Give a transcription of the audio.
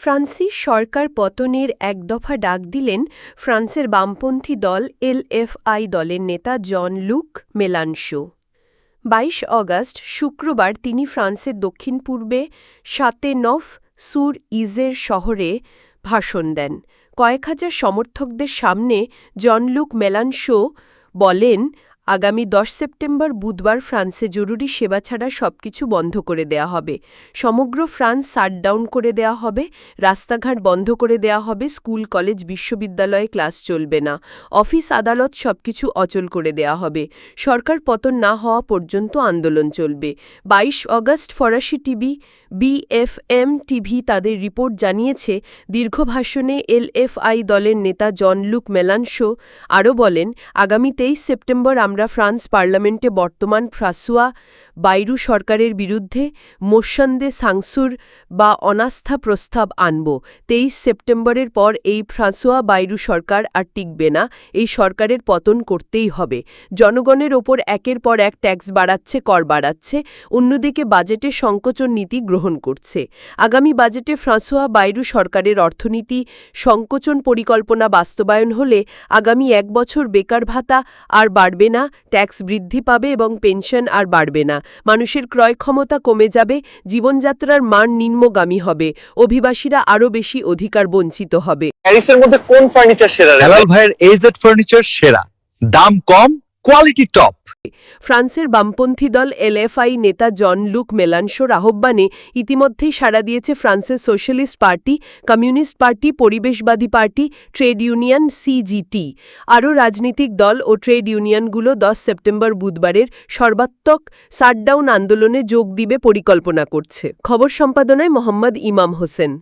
Francis সরকার পতনের এক দফা ডাক দিলেন ফ্রান্সের বামপন্থী দল এলএফআই দলের নেতা জন লুক মেলানশো। বাইশ অগাস্ট, শুক্রবার তিনি ফ্রান্সের দক্ষিণ পূর্বে সাতে নফ সুর ইজের শহরে ভাষণ দেন। কয়েক হাজার সমর্থকদের সামনে জন লুক মেলানশো বলেন আগামী দশ সেপ্টেম্বর বুধবার ফ্রান্সে জরুরি সেবা ছাড়া সবকিছু বন্ধ করে দেয়া হবে। সমগ্র ফ্রান্স শাটডাউন করে দেয়া হবে, রাস্তাঘাট বন্ধ করে দেয়া হবে, স্কুল, কলেজ, বিশ্ববিদ্যালয়ে ক্লাস চলবে না। অফিস, আদালত সবকিছু অচল করে দেয়া হবে। সরকার পতন না হওয়া পর্যন্ত আন্দোলন চলবে। বাইশ অগস্ট ফরাসি টিভি, বিএফএম টিভি তাদের রিপোর্ট জানিয়েছে দীর্ঘ ভাষণে এলএফআই দলের নেতা জন লুক মেলানশো আরও বলেন, আগামী তেইশ সেপ্টেম্বর আমরা ফ্রান্স পার্লামেন্টে বর্তমান ফ্রাসুয়া বাইরু সরকারের বিরুদ্ধে মোশন্দে সাংসুর বা অনাস্থা প্রস্তাব আনব। তেইশ সেপ্টেম্বরের পর এই ফ্রাসুয়া বাইরু সরকার আর টিকবে না। এই সরকারের পতন করতেই হবে। জনগণের ওপর একের পর এক ট্যাক্স বাড়াচ্ছে, কর বাড়াচ্ছে। অন্যদিকে বাজেটে সংকোচন নীতি গ্রহণ করছে। আগামী বাজেটে ফ্রাঁসোয়া বাইরু সরকারের অর্থনীতি সংকোচন পরিকল্পনা বাস্তবায়ন হলে আগামী এক বছর বেকার ভাতা আর বাড়বে না। ট্যাক্স বৃদ্ধি পাবে এবং পেনশন আর বাড়বে না। মানুষের ক্রয় ক্ষমতা কমে যাবে জীবনযাত্রার মান নিম্নগামী হবে অভিবাসীরা আরও বেশি অধিকার বঞ্চিত হবে। প্যারিসের মধ্যে কোন ফার্নিচার সেরা? হেলাল ভাইয়ের এজেড ফার্নিচার সেরা। দাম কম কোয়ালিটি টপ ফ্রান্সের বামপন্থী দল এলএফআই নেতা জন লুক মেলানশোর আহ্বানে ইতিমধ্যেই সাড়া দিয়েছে ফ্রান্সের সোশ্যালিস্ট পার্টি, কমিউনিস্ট পার্টি, পরিবেশবাদী পার্টি, ট্রেড ইউনিয়ন সিজিটি আরও রাজনৈতিক দল ও ট্রেড ইউনিয়নগুলো দশ সেপ্টেম্বর বুধবারের সর্বাত্মক শাটডাউন আন্দোলনে যোগ দিবে পরিকল্পনা করছে। খবর সম্পাদনায় মোহাম্মদ ইমাম হোসেন।